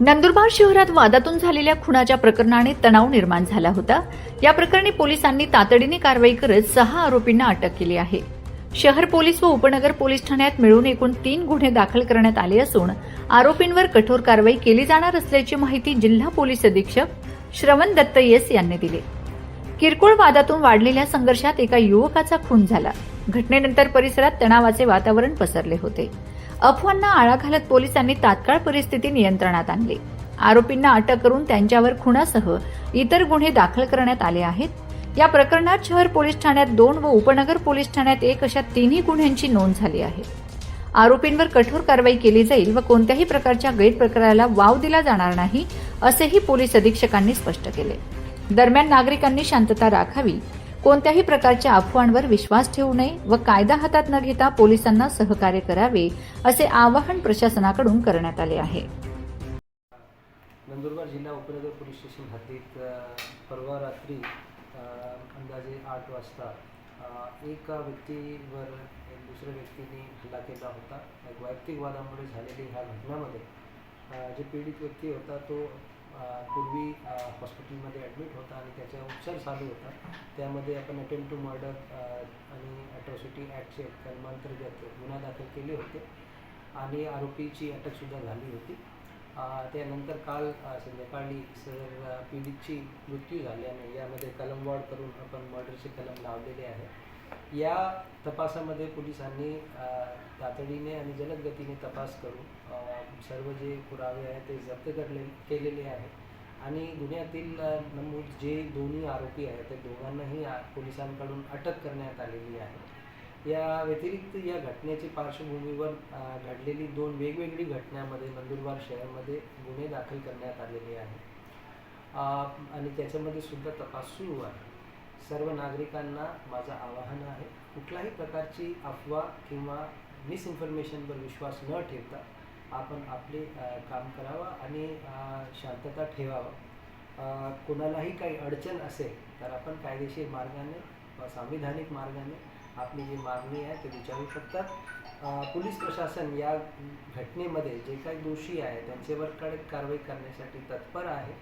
नंदुरबार शहरात वादातून झालेल्या खुनाच्या प्रकरणाने तणाव निर्माण झाला होता. या प्रकरणी पोलिसांनी तातडीने कारवाई करत सहा आरोपींना अटक केली आहे. शहर पोलीस व उपनगर पोलीस ठाण्यात मिळून एकूण तीन गुन्हे दाखल करण्यात आले असून आरोपींवर कठोर कारवाई केली जाणार असल्याची माहिती जिल्हा पोलीस अधीक्षक श्रवण दत्त येस यांनी दिली. किरकोळ वादातून वाढलेल्या संघर्षात एका युवकाचा खून झाला. घटनेनंतर परिसरात तणावाचे वातावरण पसरले होते. अफवांना आळा घालत पोलिसांनी तात्काळ परिस्थिती नियंत्रणात आणली. आरोपींना अटक करून त्यांच्यावर खुणासह इतर गुन्हे दाखल करण्यात आले आहेत. या प्रकरणात शहर पोलीस ठाण्यात दोन व उपनगर पोलीस ठाण्यात एक अशा तिन्ही गुन्ह्यांची नोंद झाली आहे. आरोपींवर कठोर कारवाई केली जाईल व कोणत्याही प्रकारच्या गैरप्रकाराला वाव दिला जाणार नाही असेही पोलीस अधीक्षकांनी स्पष्ट केले. दरम्यान नागरिकांनी शांतता राखावी कोणत्याही प्रकारच्या अफवांवर विश्वास ठेवू नये व कायदा हातात न घेता पोलिसांना सहकार्य करावे असे आवाहन प्रशासनाकडून करण्यात आले आहे. नंदुरबार जिल्हा उपनगर पोलीस स्टेशन हद्दीत परवा रात्री अंदाजे आठ वाजता एका व्यक्तीवर एक दुसऱ्या व्यक्तीने हल्ला केला होता. वैयक्तिक वादामुळे झालेली ह्या घटनामध्ये जे पीडित व्यक्ती होता तो पूर्वी हॉस्पिटलमध्ये ॲडमिट होता आणि त्याचा उपचार चालू होता. त्यामध्ये आपण अटेम्प्ट टू मर्डर आणि अट्रॉसिटी ॲक्टचे कलमांतर्गत गुन्हा दाखल केले होते. आणि आरोपीची अटकसुद्धा झाली होती. त्यानंतर काल संध्याकाळी सर पीडितची मृत्यू झाल्याने यामध्ये कलमवाढ करून आपण मर्डरचे कलम लावलेले आहे. या तपासामध्ये पोलिसांनी तातडीने आणि जलद गतीने तपास करून सर्व जे पुरावे आहेत ते जप्त करले केलेले आहे आणि गुन्ह्यातील नमूद जे दोन्ही आरोपी आहेत त्या दोघांनाही पोलिसांकडून अटक करण्यात आलेली आहे. या व्यतिरिक्त या घटनेच्या पार्श्वभूमीवर घडलेली दोन वेगवेगळी घटनामध्ये नंदुरबार शहरामध्ये गुन्हे दाखल करण्यात आलेले आहे आणि त्याच्यामध्ये सुद्धा तपास सुरू आहे. सर्व नागरिकांना माझं आवाहन आहे कुठल्याही प्रकारची अफवा किंवा मिसइन्फॉर्मेशनवर विश्वास न ठेवता आपण आपले काम करावं आणि शांतता ठेवावं. कोणालाही काही अडचण असेल तर आपण कायदेशीर मार्गाने संविधानिक मार्गाने आपली जी मागणी आहे ते विचारू शकतात. पोलीस प्रशासन या घटनेमध्ये जे काही दोषी आहे त्यांच्यावर कडक कारवाई करण्यासाठी तत्पर आहे.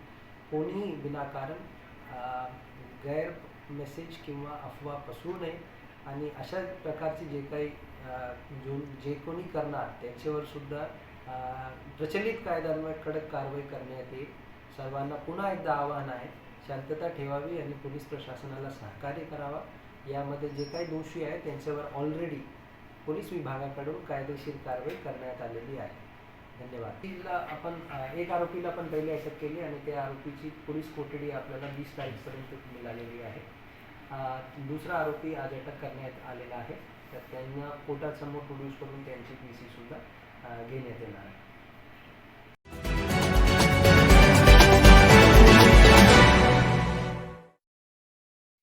कोणीही विनाकारण गैर मेसेज किंवा अफवा पसरू नये. आणि अशा प्रकारचे जे काही जो जे कोणी करणार त्यांच्यावर सुद्धा प्रचलित कायद्यांवर कडक कारवाई करण्यात येईल. सर्वांना पुन्हा एकदा आवाहन आहे शांतता ठेवावी आणि पोलीस प्रशासनाला सहकार्य करावा. यामध्ये जे काही दोषी आहेत त्यांच्यावर ऑलरेडी पोलीस विभागाकडून कायदेशीर कारवाई करण्यात आलेली आहे. धन्यवाद. तिला आपण एक आरोपीला पण पहिले अटक केली आणि त्या आरोपीची पोलीस कोठडी आपल्याला वीस तारीखपर्यंत मिळालेली आहे. दुसरा आरोपी आज अटक करण्यात आलेला आहे. तर त्यांना कोर्टासमोर प्रोड्यूस करून त्यांची पी सीसुद्धा घेण्यात येणार आहे.